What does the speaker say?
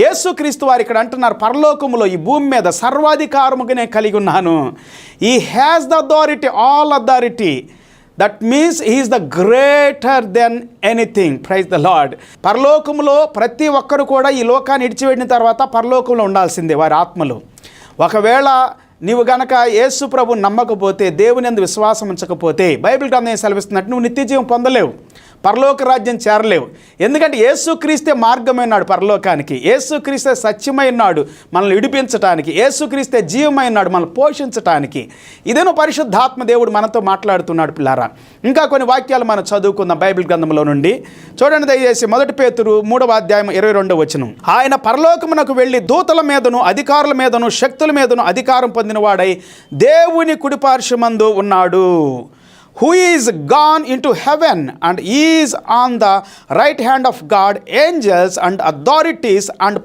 యేసుక్రీస్తు వారు ఇక్కడ అంటున్నారు పరలోకములో ఈ భూమి మీద సర్వాధికారముగానే కలిగి ఉన్నాను. ఈ has the authority all authority that means is the greater than anything praise the lord పరలోకములో ప్రతి ఒక్కరు కూడా ఈ లోకాన్ని ఇడిచిపెట్టిన తర్వాత పరలోకంలో ఉండాల్సిందే వారి ఆత్మలు. ఒకవేళ నీవు గనక యేసు ప్రభు నమ్మకపోతే దేవుని అందు విశ్వాసం ఉంచకపోతే బైబిల్ గ్రంథం సెలవిస్తున్నట్టు నువ్వు నిత్యజీవం పొందలేవు. పరలోక రాజ్యం చేరలేవు. ఎందుకంటే యేసుక్రీస్తే మార్గమైనాడు పరలోకానికి. యేసుక్రీస్తే సత్యమైనాడు మనల్ని విడిపించటానికి. యేసుక్రీస్తే జీవమైనాడు మనల్ని పోషించటానికి. ఇదేనో పరిశుద్ధాత్మ దేవుడు మనతో మాట్లాడుతున్నాడు పిల్లారా. ఇంకా కొన్ని వాక్యాలు మనం చదువుకుందాం బైబిల్ గ్రంథంలో నుండి. చూడండి దయచేసి మొదటి పేతురు మూడవ అధ్యాయం ఇరవై రెండవ వచనం. ఆయన పరలోకమునకు వెళ్ళి దూతల మీదను అధికారుల మీదను శక్తుల మీదను అధికారం పొందినవాడై దేవుని కుడిపార్శ్వమందు ఉన్నాడు. Who is gone into heaven and is on the right hand of God, angels and authorities and